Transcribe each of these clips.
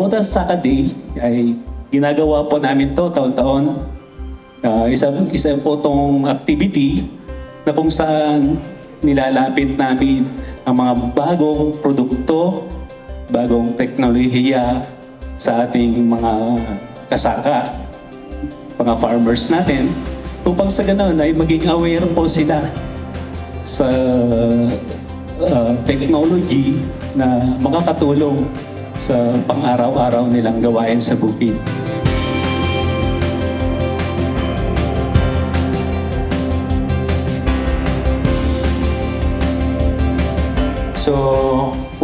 Kubota Saka Day ay ginagawa po namin to taon-taon. Ah, isa, isa po tong activity na kung saan nilalapit namin ang mga bagong produkto, bagong teknolohiya sa ating mga kasaka, mga farmers natin, upang sa ganoon ay maging aware po sila sa uh, technology na makakatulong sa pang-araw-araw nilang gawain sa bukid. So,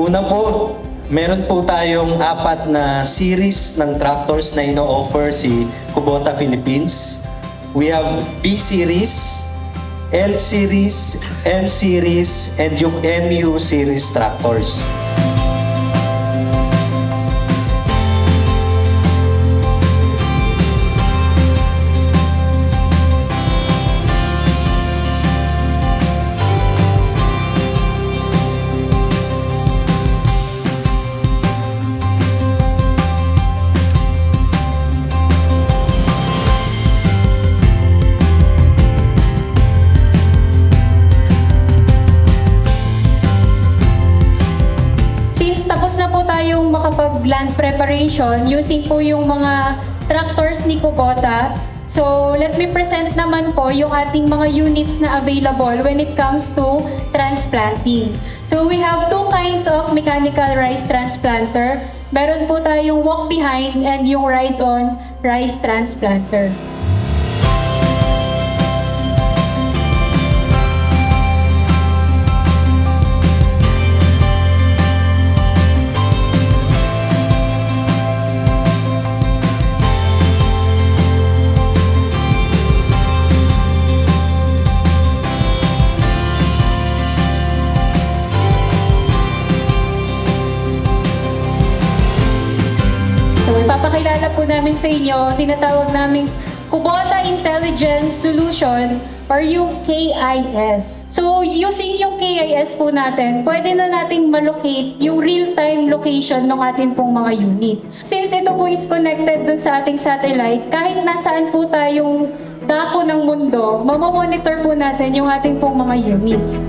una po, meron po tayong apat na series ng tractors na ino-offer si Kubota Philippines. We have B series, L series, M series, and yung MU series tractors. Na po tayong makapag-land preparation using po yung mga tractors ni Kubota, so let me present naman po yung ating mga units na available when it comes to transplanting. So we have two kinds of mechanical rice transplanter. Meron po tayong walk behind and yung ride-on rice transplanter. So ipapakilala po namin sa inyo ang tinatawag naming Kubota Intelligence Solution or yung KIS. So using yung KIS po natin, pwede na nating malocate yung real-time location ng ating pong mga unit. Since ito po is connected dun sa ating satellite, kahit nasaan po tayong dako ng mundo, mamamonitor po natin yung ating pong mga units.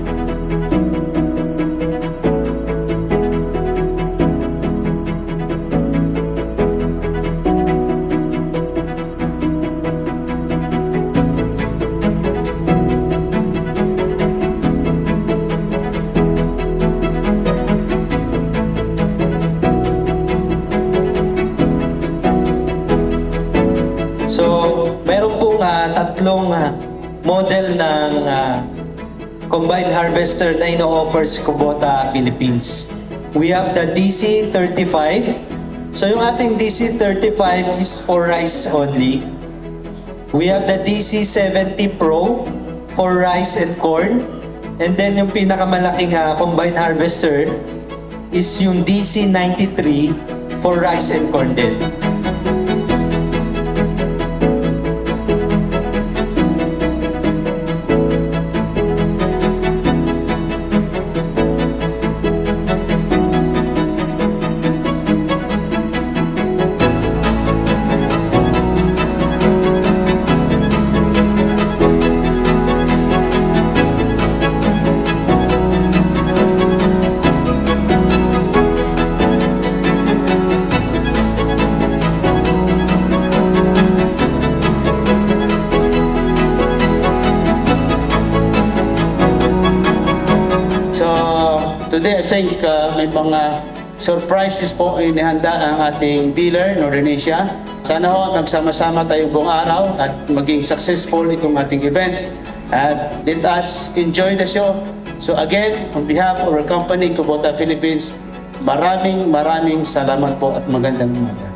So, meron pong ah, tatlong ah, model ng ah, combine harvester na ino-offer si Kubota Philippines. We have the DC-35. So, yung ating DC-35 is for rice only. We have the DC-70 Pro for rice and corn. And then yung pinakamalaking ah, combine harvester is yung DC-93 for rice and corn din. Think uh, may mga surprises po inihanda ang ating dealer, Northern Asia. Sana ho nagsama-sama tayo buong araw at maging successful itong ating event. At let us enjoy the show. So again, on behalf of our company, Kubota Philippines, maraming maraming salamat po at magandang umaga.